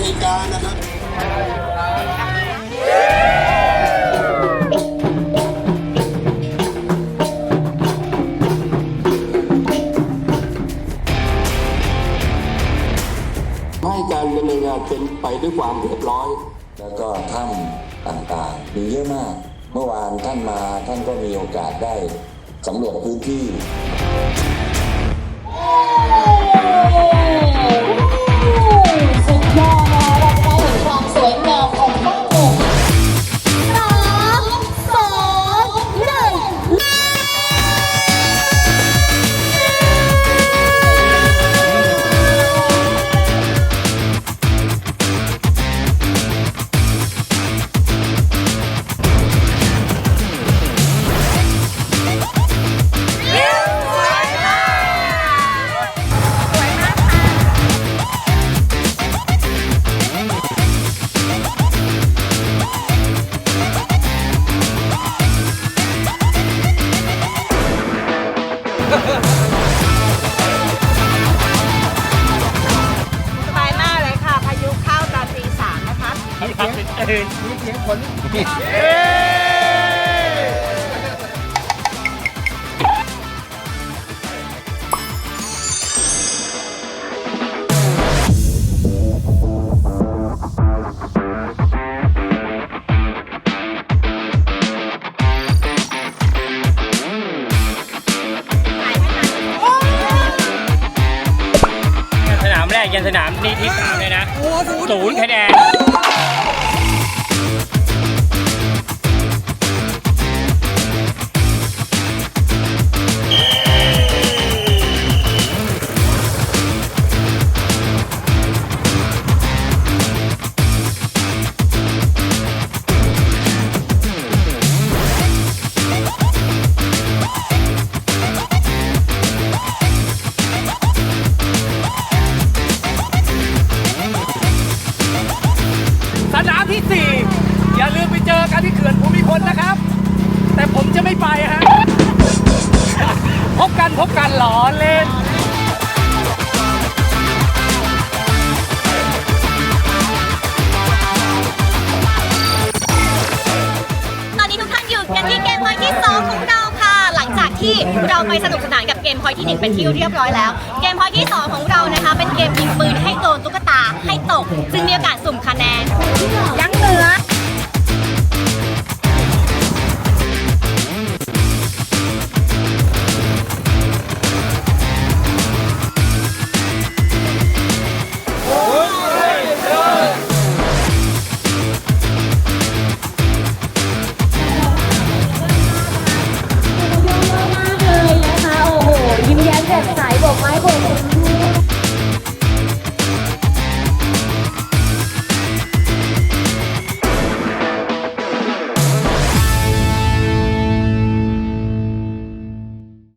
ริกานะครับให้การดำเนินงานเป็นไปด้วยความเรียบร้อย แล้วก็ถ้ำต่างๆ มีเยอะมาก เมื่อวานท่านมาท่านก็มีโอกาสได้สำรวจพื้นที่ สนามแรกยันสนามนี้ที่สามเลยนะศูนย์คะแนน พบกันพบกันหลอเล่นตอนนี้ทุกท่านอยู่กันที่เกมพอยที่ 2 ของเราค่ะ หลังจากที่เราไปสนุกสนานกับเกมพอยที่ 1 เป็นที่เรียบร้อยแล้ว เกมพอยที่ 2 ของเรานะคะ เป็นเกมยิงปืนให้โดนตุ๊กตาให้ตกซึ่งมีโอกาสสุ่มคะแนนยั